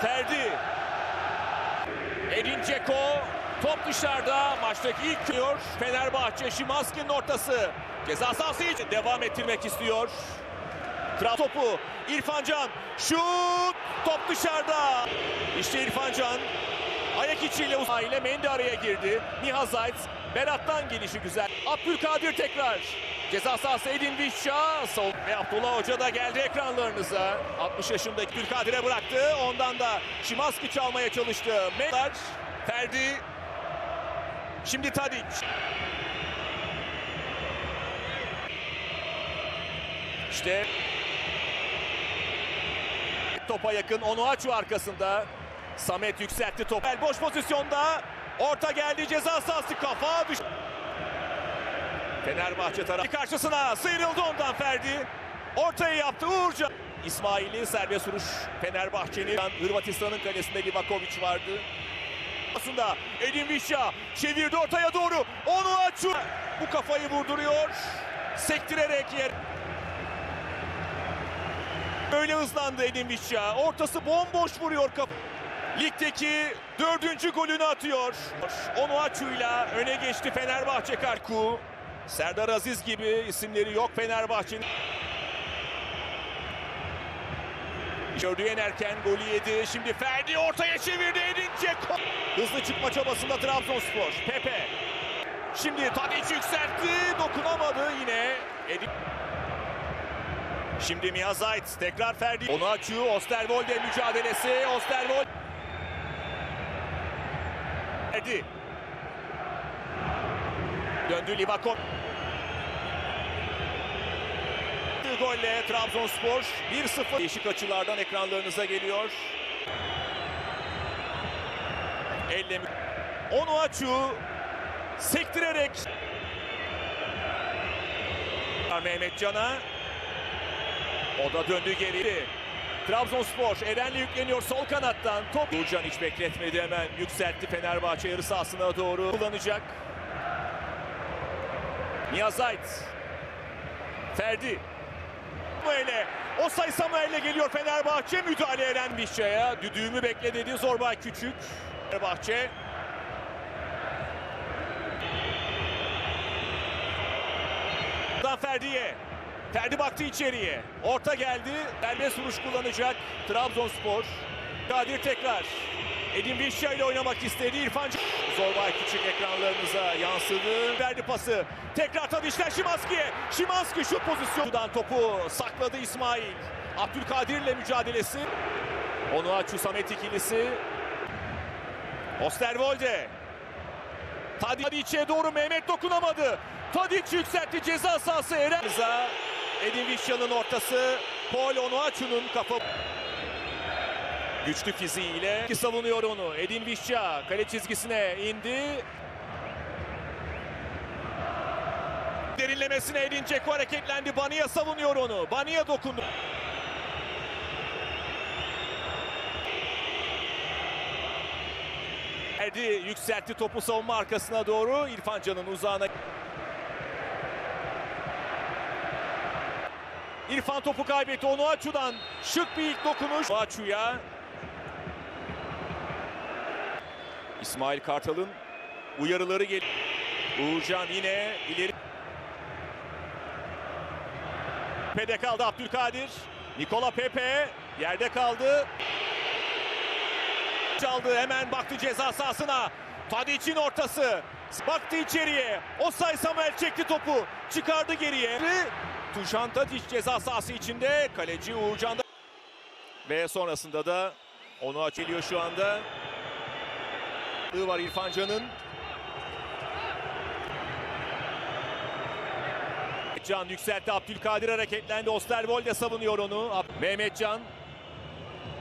Ferdi. Edin Dzeko. Top dışarıda. Maçtaki ilk kıyor. Fenerbahçe Şimanski'nin ortası. Ceza sahası için devam ettirmek istiyor. Trab topu. İrfan Can. Şut. Top dışarıda. İşte İrfan Can. Ayak içiyle ile Mendy araya girdi. Nihat Zayt. Berat'tan gelişi güzel. Abdülkadir tekrar. Ceza sahası Edin Vişça. Savun- Ve Abdullah Hoca da geldi ekranlarınıza. 60 yaşındaki Abdülkadir'e bıraktı. Ondan da Şimanski çalmaya çalıştı. Mendy. Ferdi. Şimdi Tadic. İşte topa yakın Onuachu arkasında. Samet yükseltti topu. Boş pozisyonda. Orta geldi ceza sahası kafa düş. Fenerbahçe tarafı karşısına sıyrıldı ondan Ferdi. Ortayı yaptı Uğurcan. İsmail'i serbest vuruş Fenerbahçe'nin Hırvatistan'ın kalesinde Livakovic vardı. Aslında Edin Vişya çevirdi ortaya doğru. Onuachu bu kafayı vurduruyor. Sektirerek yer. Böyle hızlandı Edin Vişya. Ortası bomboş vuruyor kapı. Ligdeki dördüncü golünü atıyor. Onuachu'yla öne geçti Fenerbahçe Karku. Serdar Aziz gibi isimleri yok Fenerbahçe'nin. Gördüğü en erken golü yedi. Şimdi Ferdi ortaya çevirdi Edin. Hızlı çıkma çabasında Trabzonspor. Pepe. Şimdi Tadic yükseltti. Dokunamadı yine. Edin Şimdi Mia Zayt tekrar Ferdi. Onu açıyor. Osterwolde mücadelesi. Osterwolde. Ferdi. Döndü Livakov. Golle Trabzonspor 1-0. Değişik açılardan ekranlarınıza geliyor. Elle Onu açıyor. Sektirerek. Mehmet Can'a. O da döndü geri. Trabzonspor Eren'le yükleniyor sol kanattan. Top Uğurcan hiç bekletmedi hemen yükseltti Fenerbahçe yarı sahasına doğru kullanacak. Niyazayt. Ferdi. Samuel'e. Osay Samuel'le geliyor Fenerbahçe. Müdahale eden Vişça'ya. Düdüğümü bekle dedi Zorbay Küçük. Fenerbahçe. Ferdi'ye. Ferdi baktı içeriye. Orta geldi. Serbest vuruş kullanacak Trabzonspor. Kadir tekrar. Edin Vişya ile oynamak istedi. İrfan Zorbay Küçük ekranlarınıza yansıdı. Verdi pası. Tekrar Tadişler Şimanski'ye. Şimanski şu pozisyondan topu sakladı İsmail. Abdülkadir ile mücadelesi. Onu açı Samet ikilisi. Osterwolde. Tadic'e doğru Mehmet dokunamadı. Tadic yükseltti ceza sahası Eren. Edin Vişya'nın ortası. Paul Onuachu'nun kafa. Güçlü fiziğiyle savunuyor onu. Edin Vişya kale çizgisine indi. Derinlemesine Edin Dzeko hareketlendi. Baniya savunuyor onu. Baniya dokundu. Erdi yükseltti topu savunma arkasına doğru. İrfan Can'ın uzağına. İrfan topu kaybetti. Onu Açu'dan şık bir ilk dokunuş. Açu'ya. İsmail Kartal'ın uyarıları geliyor. Uğurcan yine ileri. Pepe kaldı Abdülkadir. Nikola Pepe yerde kaldı. Çaldı hemen baktı ceza sahasına. Tadic'in ortası. Baktı içeriye. Osay Samuel çekti topu. Çıkardı geriye. Tuşan Tadic ceza sahası içinde. Kaleci Uğurcan da. Ve sonrasında da onu açılıyor şu anda. Var İrfan Can'ın. Can yükseltti. Abdülkadir hareketlendi. Osterwolde savunuyor onu. Mehmetcan.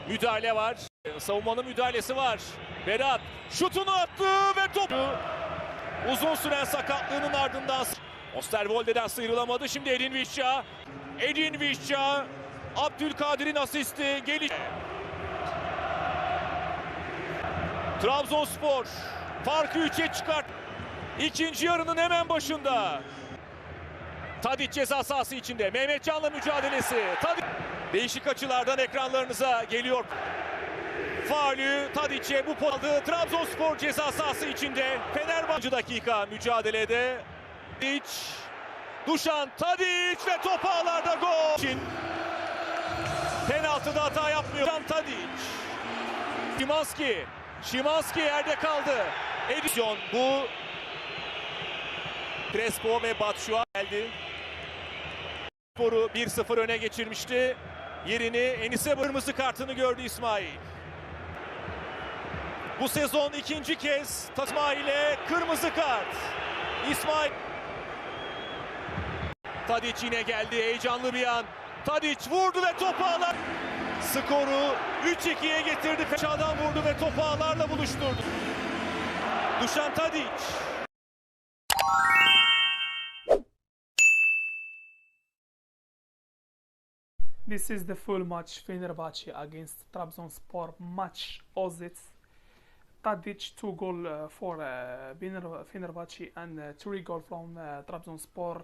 Müdahale var. Savunmanın müdahalesi var. Berat şutunu attı ve top. Uzun süren sakatlığının ardından Osterwolde'den sıyrılamadı. Şimdi Edin Vişça. Edin Vişça. Abdülkadir'in asisti. Geliş. Trabzonspor farkı 3'e çıkart. İkinci yarının hemen başında. Tadic ceza sahası içinde. Mehmetcan'la mücadelesi. Tadic değişik açılardan ekranlarınıza geliyor. faulü Tadic'e bu aldı. Trabzonspor ceza sahası içinde. Fenerbahçe dakika mücadelede. Tadic, Duşan Tadic ve top ağlarda gol. için. Penaltıda hata yapmıyor. Duşan Tadic. Şimanski. Şimanski yerde kaldı. Edisyon bu. Crespo ve Batshuayi geldi. Sporu 1-0 öne geçirmişti. Yerini Enis'e kırmızı kartını gördü İsmail. Bu sezon ikinci kez ile kırmızı kart. İsmail. Tadic yine geldi heyecanlı bir an. Tadic vurdu ve topu ağlar. Skoru 3-2'ye getirdi. Peşadan vurdu ve topu ağlarla buluşturdu. Dušan Tadic. This is the full match Fenerbahce against Trabzonspor match Ozic. Tadic two goal uh, for uh, Fener- Fenerbahce and uh, three goal from uh, Trabzonspor.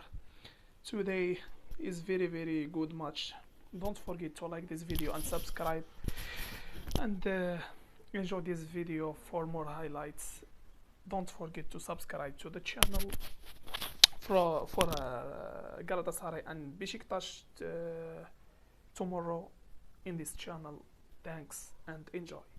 Today is very very good match. Don't forget to like this video and subscribe and uh, enjoy this video for more highlights. Don't forget to subscribe to the channel for for uh, Galatasaray and Besiktas. Uh, tomorrow in this channel. Thanks and enjoy.